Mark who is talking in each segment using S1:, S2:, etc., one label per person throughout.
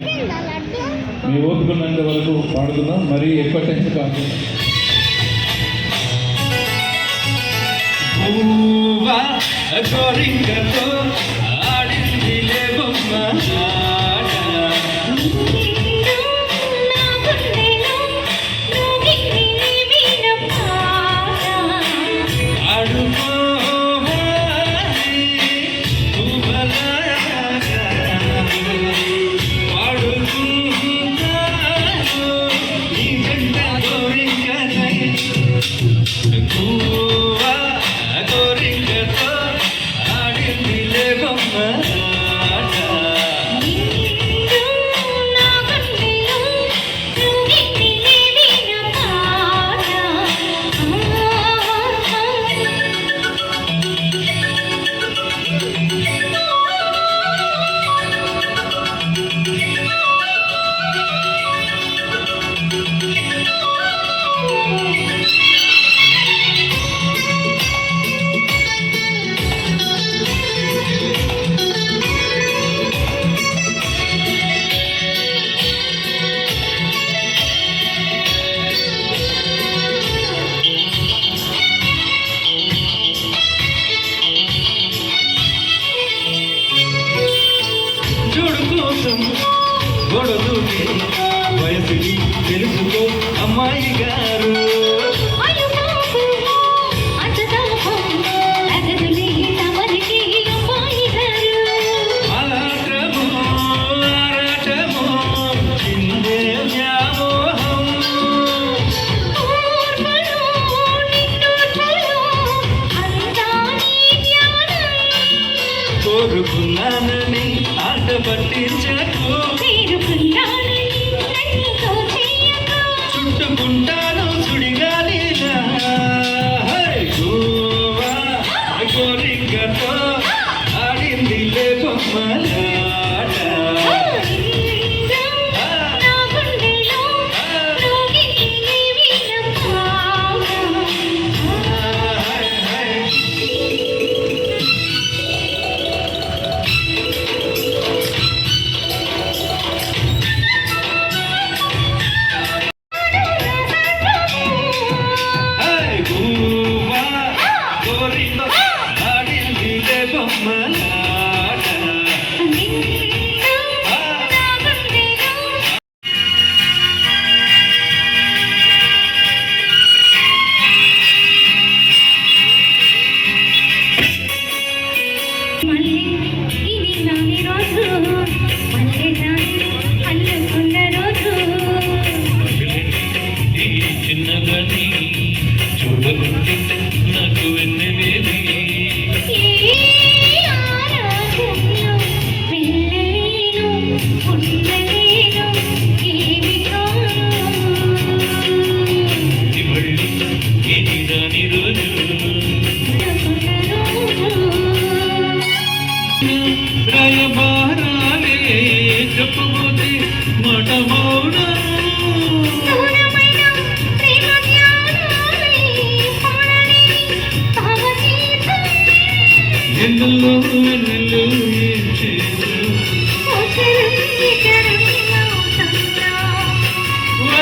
S1: మీ ఓపికన్నంత వరకు పాడుతున్నాం మరీ ఎక్కువ టెన్షన్ కాదు.
S2: పువ్వా గోరింకతో కోసం గొడవ వయసుకి తెలుసుకో అమ్మాయి గారు. పట్టించకు. చుట్టుకుంటాను సుడిగాలిలా హై గోవా గోరింకతో ఆడింది లే
S3: ఇది నాని రోజు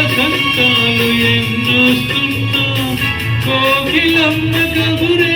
S2: సంతాలు ఎన్నోస్తుంటా కోకిలమ్మ కబురే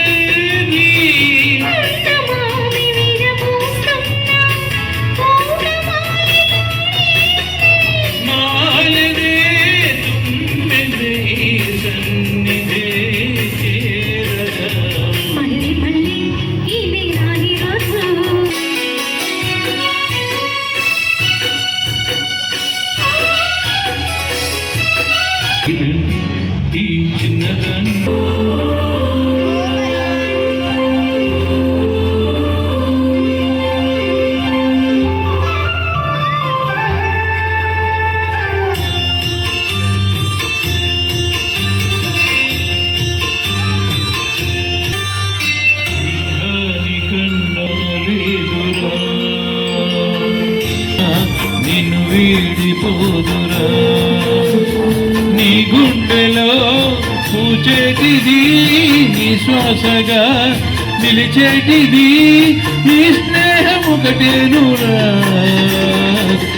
S2: వీడిపోదురా నీ గుండెలో పూచేటిది నీ శ్వాసగా నిలిచేటిది నీ స్నేహం ఒకటేనురా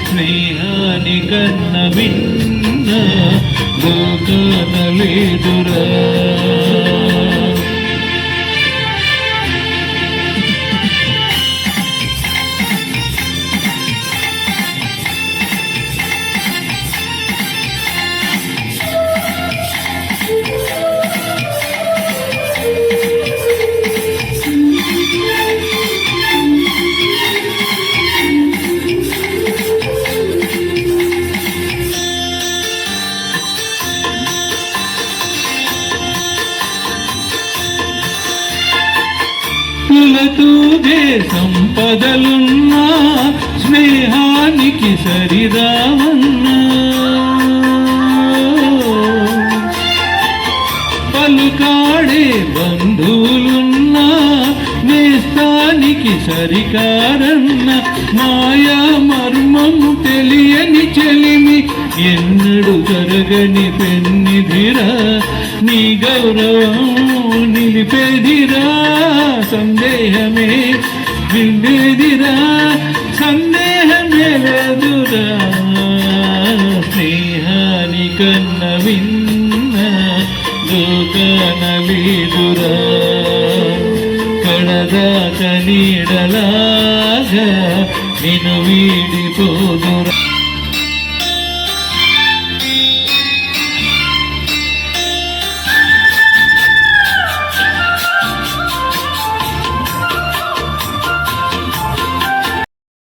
S4: స్నేహాని కన్న భిన్న లోకాన లేదురా. సంపదలున్నా స్నేహానికి సరిరావన్నా పలుకాడే బంధువులున్నా నేస్తానికి సరికారన్న మాయా మర్మము తెలియని చెలిమి ఎన్నడు జరగని పెన్నిధిరా. నీ గౌరవం నిలిపేదిరా సందేహమే విండేదిరా సందేహమే లేదురా స్నేహాని కన్న విన్న లోకాన లేదురా కడదాక నీడలాగా నిన్ను వీడిపోదురా.